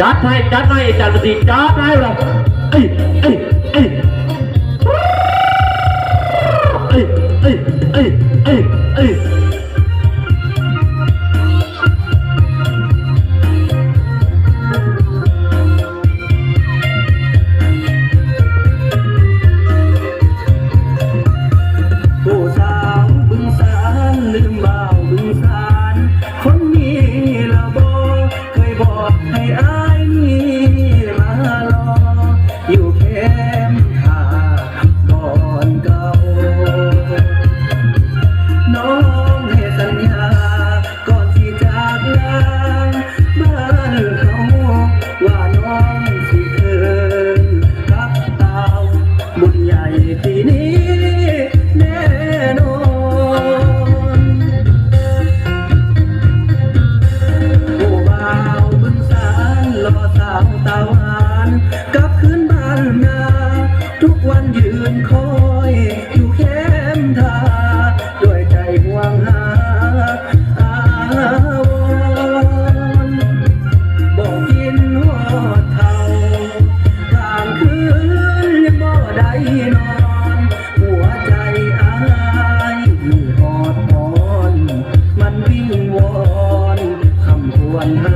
จัดให้จัดให้จัดสิจัดให้เราเอ้ยเอ้ยเอ้ยเอ้ยเอ้ยานกลับคืนบ้านนา ทุกวันยืนคอยอยู่แคมทาด้วยใจห่วงหาอาวรณ์บอกกินหอดเท่ากลางคืนยังบ่ได้นอน หัวใจอายหอดหอน มันวิ่งวอนคำควรหา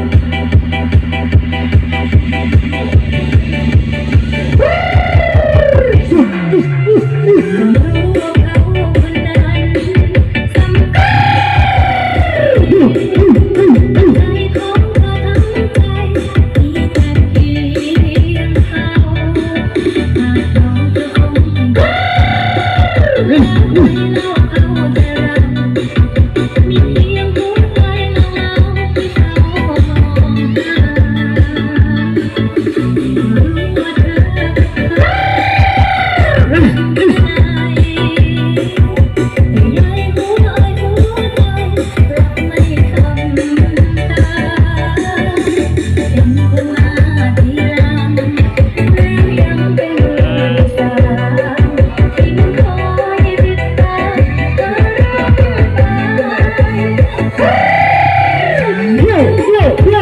Hum, hum. โย่โย่โย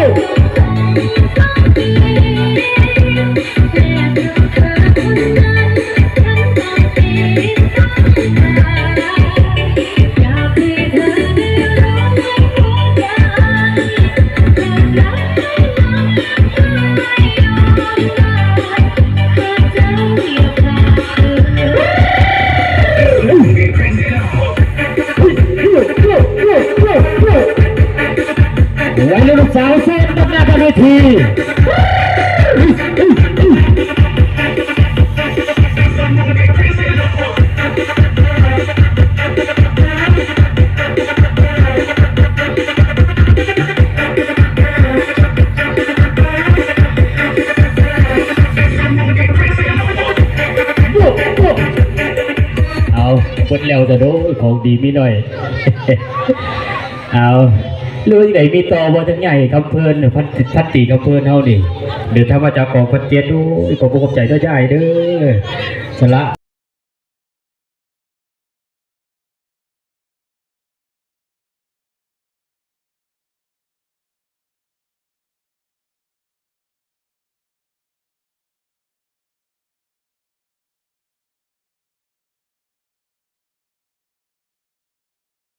ที่เอาบดแล้วจะโดนของดีไมีหน่อย เอา เรื่องไหนมีต่อบ่จังใหญ่คำเพลินเนี่ยพันพันตีคำเพลินเท่านี่เดี๋ยวถ้ามาจากของพันเจ็ดดูขอบุกขอบใจด้วยใจเด้อสละ